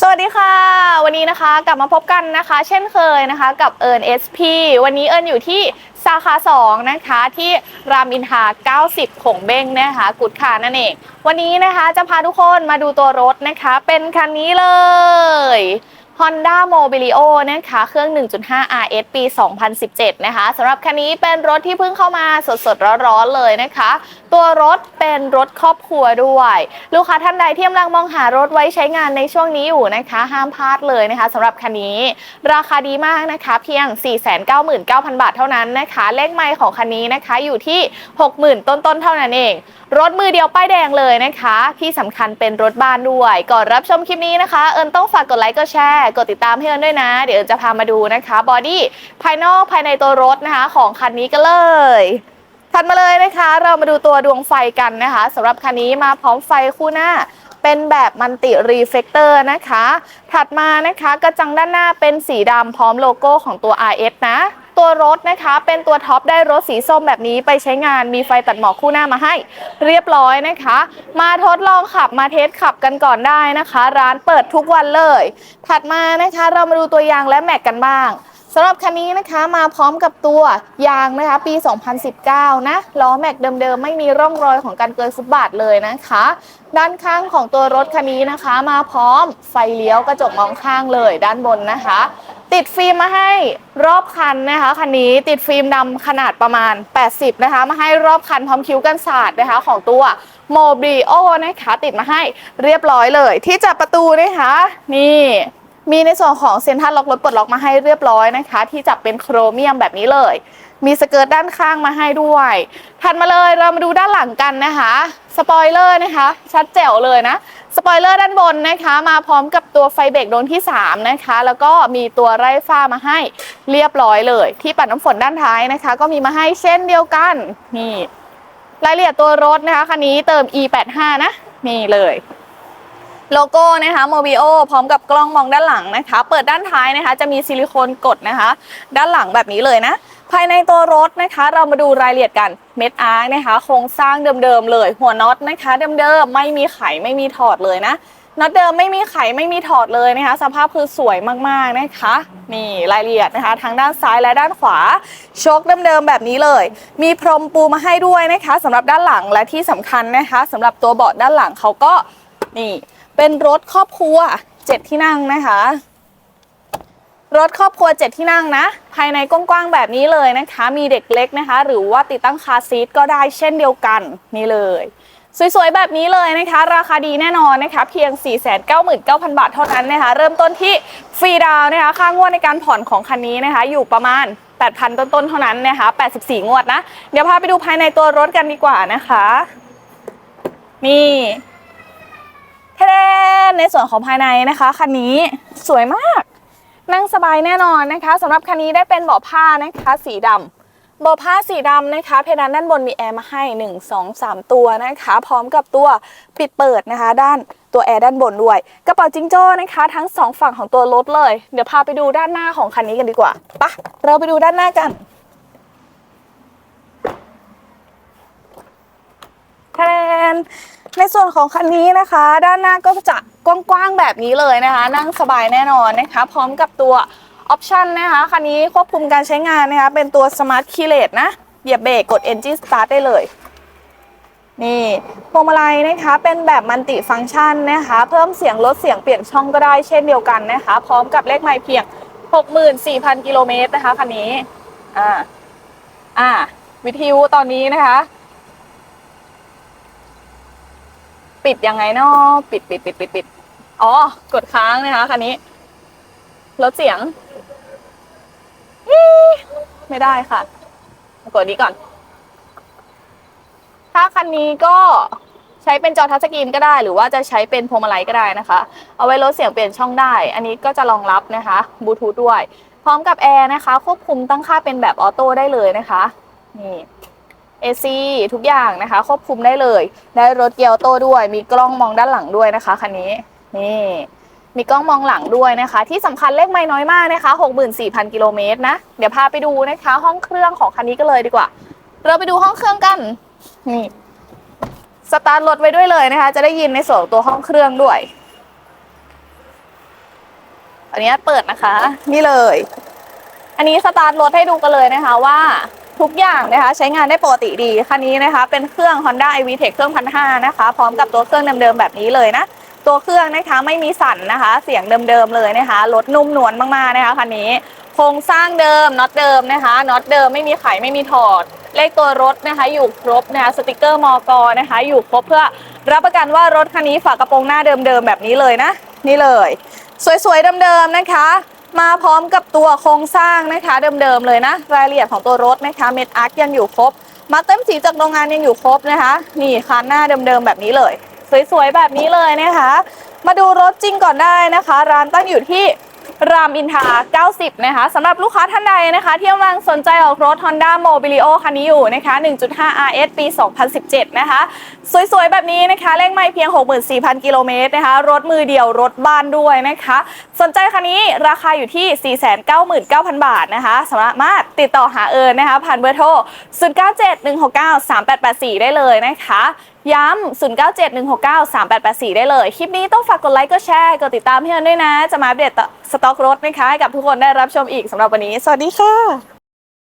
สวัสดีค่ะ วันนี้นะคะกลับมาพบกันนะคะ เช่นเคยนะคะกับเอิญ SP วันนี้เอิญอยู่ที่สาขา2นะคะที่รามอินทรา90ของเบ้งนะคะกุดคานั่นเอง วันนี้นะคะจะพาทุกคนมาดูตัวรถนะคะ เป็นคันนี้เลย Honda Mobilio นะคะเครื่อง 1.5 RS ปี 2017 นะคะสำหรับคันนี้เป็นรถที่เพิ่งเข้ามาสดๆ ร้อนๆ เลยนะคะ ตัวรถเป็นรถครอบครัวด้วย ลูกค้าท่านใดที่กำลังมองหารถไว้ใช้งานในช่วงนี้อยู่นะคะ ห้ามพลาดเลยนะคะสำหรับคันนี้ ราคาดีมากนะคะ เพียง 499,000 บาทเท่านั้นนะคะ เลขไมล์ของคันนี้นะคะอยู่ที่ 60,000 ต้นๆ เท่านั้นเอง รถมือเดียวป้ายแดงเลยนะคะ ที่สำคัญเป็นรถบ้านด้วย ก่อนรับชมคลิปนี้นะคะ เอิญต้องฝากกดไลค์กดแชร์ กดติดตามให้เอิญด้วยนะ เดี๋ยวเอิญจะพามาดูนะคะบอดี้ภายนอกภายในตัวรถนะคะ ของคันนี้กันเลยถัดมาเลยนะคะ เรามาดูตัวดวงไฟกันนะคะสำหรับคันนี้มาพร้อมไฟคู่หน้าเป็นแบบมันติรีเฟกเตอร์นะคะ ถัดมานะคะกระจังด้านหน้าเป็นสีดำพร้อมโลโก้ของตัว RS นะ ตัวรถนะคะ เป็นตัวท็อปได้รถสีส้มแบบนี้ไปใช้งานมีไฟตัดหมอกคู่หน้ามาให้ เรียบร้อยนะคะ มาทดลองขับมาเทสขับกันก่อนได้นะคะ ร้านเปิดทุกวันเลย ถัดมานะคะเรามาดูตัวยางและแม็กกันบ้างสำหรับคันนี้นะคะมาพร้อมกับตัวยางนะคะปี 2019 นะล้อแม็กเดิมๆ ไม่มีร่องรอยของการเกินฟุตบาทเลยนะคะ ด้านข้างของตัวรถคันนี้นะคะ มาพร้อมไฟเลี้ยวกระจกมองข้างเลยด้านบนนะคะ ติดฟิล์มมาให้รอบคันนะคะคันนี้ติดฟิล์มดำขนาดประมาณ 80 นะคะ มาให้รอบคันพร้อมคิ้วกันศาสตร์นะคะ ของตัวโมบิโอนะคะติดมาให้เรียบร้อยเลย ที่จับประตูนะคะนี่มีในส่วนของเซ็นทรัลล็อกรถปลดล็อกมาให้เรียบร้อยนะคะ ที่จับเป็นโครเมียมแบบนี้เลย มีสเกิร์ตด้านข้างมาให้ด้วย ถัดมาเลยเรามาดูด้านหลังกันนะคะ สปอยเลอร์นะคะ ชัดแจ๋วเลยนะ สปอยเลอร์ด้านบนนะคะ มาพร้อมกับตัวไฟเบรกดวงที่ 3 นะคะ แล้วก็มีตัวไร่ฟ้ามาให้เรียบร้อยเลย ที่ปัดน้ำฝนด้านท้ายนะคะ ก็มีมาให้เช่นเดียวกัน นี่รายละเอียดตัวรถนะคะคันนี้เติม e85 นะ นี่เลยโลโก้นะคะโมบิโอพร้อมกับกล้องมองด้านหลังนะคะ เปิดด้านท้ายนะคะ จะมีซิลิโคนกดนะคะ ด้านหลังแบบนี้เลยนะ ภายในตัวรถนะคะ เรามาดูรายละเอียดกันเม็ดอาร์นะคะโครงสร้างเดิมๆเลย หัวน็อตนะคะเดิมๆไม่มีไขไม่มีถอดเลยนะน็อตเดิมไม่มีไขไม่มีถอดเลยนะคะ สภาพคือสวยมากๆนะคะ นี่รายละเอียดนะคะ ทั้งด้านซ้ายและด้านขวาโชคเดิมๆแบบนี้เลย มีพรมปูมาให้ด้วยนะคะสำหรับด้านหลังและที่สำคัญนะคะสำหรับตัวเบาะด้านหลังเขาก็นี่ เป็นรถครอบครัวเจ็ดที่นั่งนะคะ รถครอบครัวเจ็ดที่นั่งนะ ภายในกว้างๆแบบนี้เลยนะคะ มีเด็กเล็กนะคะ หรือว่าติดตั้งคาซีทก็ได้เช่นเดียวกันนี่เลย สวยๆ แบบนี้เลยนะคะ ราคาดีแน่นอนนะคะ เพียง 499,000 บาทเท่านั้นนะคะ เริ่มต้นที่ฟรีดาวนะคะ ค่างวดในการผ่อนของคันนี้นะคะ อยู่ประมาณ 8,000 ต้นๆ เท่านั้นนะคะ 84 งวดนะ เดี๋ยวพาไปดูภายในตัวรถกันดีกว่านะคะนี่เทเดนในส่วนของภายในนะคะคันนี้สวยมาก นั่งสบายแน่นอนนะคะสำหรับคันนี้ได้เป็นเบาะผ้านะคะ สีดำเบาะผ้าสีดำนะคะ เพดานด้านบนมีแอร์มาให้ 1 2 3 ตัวนะคะ พร้อมกับตัวปิดเปิดนะคะ ด้านตัวแอร์ด้านบนด้วย กระเป๋าจิงโจ้นะคะ ทั้งสองฝั่งของตัวรถเลย เดี๋ยวพาไปดูด้านหน้าของคันนี้กันดีกว่าปะเราไปดูด้านหน้ากันแทน ในส่วนของคันนี้นะคะ ด้านหน้าก็จะกว้างๆแบบนี้เลยนะคะ นั่งสบายแน่นอนนะคะ พร้อมกับตัวออปชันนะคะคันนี้ควบคุมการใช้งานนะคะ เป็นตัว Smart k e y l e s นะเหยียบเบรกกด Engine Start ได้เลย นี่พวงมาลัยนะคะเป็นแบบมัลติฟังก์ชันนะคะ เพิ่มเสียงลดเสียงเปลี่ยนช่องก็ได้เช่นเดียวกันนะคะ พร้อมกับเลขไมล์เพียง 64,000 กิโลเมตรนะคะคันนี้อ่าอ่าวิทยุตอนนี้นะคะ ปิดยังไงเนาะปิดปิดปิดปิดปิดอ๋อกดค้างนะคะคันนี้ลดเสียง ไม่ได้ค่ะ กดนี้ก่อน ถ้าคันนี้ก็ใช้เป็นจอทัชสกรีนก็ได้ หรือว่าจะใช้เป็นพวงมาลัยก็ได้นะคะ เอาไว้ลดเสียงเปลี่ยนช่องได้ อันนี้ก็จะรองรับนะคะบลูทูธด้วย พร้อมกับแอร์นะคะ ควบคุมตั้งค่าเป็นแบบออโต้ได้เลยนะคะ นี่ AC ทุกอย่างนะคะ ควบคุมได้เลย ได้รถเกียร์โต้ด้วย มีกล้องมองด้านหลังด้วยนะคะคันนี้นี่มีกล้องมองหลังด้วยนะคะ ที่สำคัญเลขไม่น้อยมากนะคะ 64,000 กิโลเมตรนะ เดี๋ยวพาไปดูนะคะ ห้องเครื่องของคันนี้กันเลยดีกว่า เราไปดูห้องเครื่องกันนี่สตาร์ทรถไว้ด้วยเลยนะคะ จะได้ยินในส่วนตัวห้องเครื่องด้วย อันนี้เปิดนะคะ นี่เลย อันนี้สตาร์ทรถให้ดูกันเลยนะคะว่า ทุกอย่างนะคะใช้งานได้ปกติดีคันนี้นะคะ เป็นเครื่อง Honda i v t e c h เครื่องพันห้านะคะ พร้อมกับตัวเครื่องเดิมๆแบบนี้เลยนะตัวเครื่องนะคะไม่มีสั่นนะคะ เสียงเดิมๆเลยนะคะรถนุ่มนวลมากๆนะคะคันนี้โครงสร้างเดิมน็อตเดิมนะคะน็อตเดิมไม่มีไขไม่มีถอด เลขตัวรถนะคะ อยู่ครบนะคะสติกเกอร์มอกนะคะ อยู่ครบเพื่อรับประกันว่ารถคันนี้ฝากระโปรงหน้าเดิมๆแบบนี้เลยนะ นี่เลย สวยๆเดิมๆนะคะ มาพร้อมกับตัวโครงสร้างนะคะเดิมๆเลยนะ รายละเอียดของตัวรถนะคะเม็ดอาร์คยังอยู่ครบ มาเต็มสีจากโรงงานยังอยู่ครบนะคะ นี่คันหน้าเดิมๆแบบนี้เลย สวยๆแบบนี้เลยนะคะ มาดูรถจริงก่อนได้นะคะ ร้านตั้งอยู่ที่ รามอินทรา90 นะคะสำหรับลูกค้าท่านใดนะคะ ที่กำลังสนใจออกรถ Honda Mobilio คันนี้อยู่นะคะ 1.5 RS ปี 2017 นะคะ สวยๆ แบบนี้นะคะเลขไม่เพียง 64,000 กิโลเมตรนะคะ รถมือเดียวรถบ้านด้วยนะคะ สนใจคันนี้ราคาอยู่ที่ 499,000 บาทนะคะสามารถติดต่อหาเอิญนะคะ ผ่านเบอร์โทร 0971693884 ได้เลยนะคะ ย้ำ 0971693884 ได้เลย คลิปนี้ต้องฝากกดไลค์ กดแชร์ กดติดตามเพื่อนด้วยนะ จะมาอัปเดตสต็อกรถนะคะให้กับทุกคนได้รับชมอีกสำหรับวันนี้ สวัสดีค่ะ